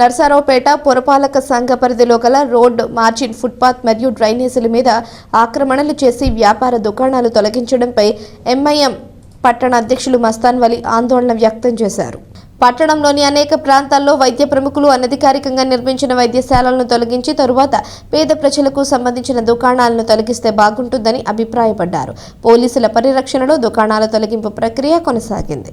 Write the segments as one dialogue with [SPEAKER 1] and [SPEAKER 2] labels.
[SPEAKER 1] నర్సారావుపేట పురపాలక సంఘ పరిధిలో గల రోడ్డు మార్జిన్ ఫుట్పాత్ మరియు డ్రైనేజీల మీద ఆక్రమణలు చేసి వ్యాపార దుకాణాలు తొలగించడంపై ఎంఐఎం పట్టణ అధ్యక్షులు మస్తాన్ వలి ఆందోళన వ్యక్తం చేశారు. పట్టణంలోని అనేక ప్రాంతాల్లో వైద్య ప్రముఖులు అనధికారికంగా నిర్మించిన వైద్యశాలలను తొలగించి తరువాత పేద ప్రజలకు సంబంధించిన దుకాణాలను తొలగిస్తే బాగుంటుందని అభిప్రాయపడ్డారు. పోలీసుల పరిరక్షణలో దుకాణాల తొలగింపు ప్రక్రియ కొనసాగింది.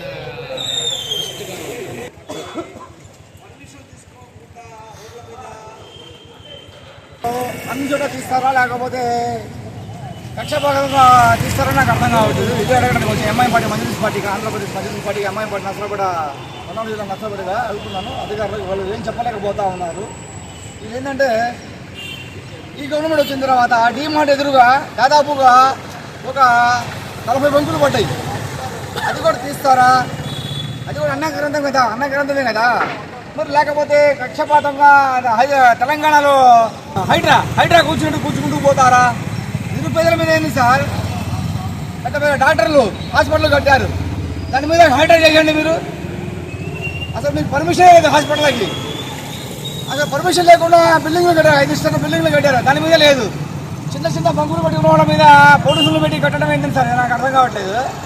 [SPEAKER 2] అన్ని చోట తీస్తారా? లేకపోతే కక్షపాతంగా తీస్తారా? నాకు అర్థం కావట్లేదు. విజయనగరం అడగడానికి వచ్చి ఎంఐ పార్టీ మజ్లిస్ పార్టీకి ఆంధ్రప్రదేశ్ మజ్లిస్ పార్టీకి ఎంఐ పార్టీ నష్టపడ పన్నెండు జిల్లా నష్టపడిగా అడుగుతున్నాను. అధికారులు వాళ్ళు ఏం చెప్పలేకపోతా ఉన్నారు. ఇది ఏంటంటే ఈ గవర్నమెంట్ వచ్చిన తర్వాత డీమార్ట్ ఎదురుగా దాదాపుగా ఒక నలభై బంకులు పడ్డాయి. అది కూడా తీస్తారా? అది కూడా అన్న గ్రంథం కదా? అన్న గ్రంథమే కదా? మరి లేకపోతే కక్షపాతంగా తెలంగాణలో హైడ్రా హైడ్రా కూర్చుంటూ కూర్చుకుంటూ పోతారా? నిరుపేదల మీద ఏంది సార్? పెద్ద పెద్ద డాక్టర్లు హాస్పిటల్ కట్టారు. దాని మీద హైడ్రా చేయండి మీరు. అసలు మీకు పర్మిషన్ లేదు హాస్పిటల్కి. అసలు పర్మిషన్ లేకుండా బిల్డింగ్లు కట్టారు? ఐదు ఇష్టం బిల్డింగ్లు కట్టారు? దాని మీద లేదు. చిన్న చిన్న బంకులు పట్టుకున్న వాళ్ళ మీద పోలీసులు పెట్టి కట్టడం ఏంటంటే సార్? నాకు అర్థం కావట్లేదు.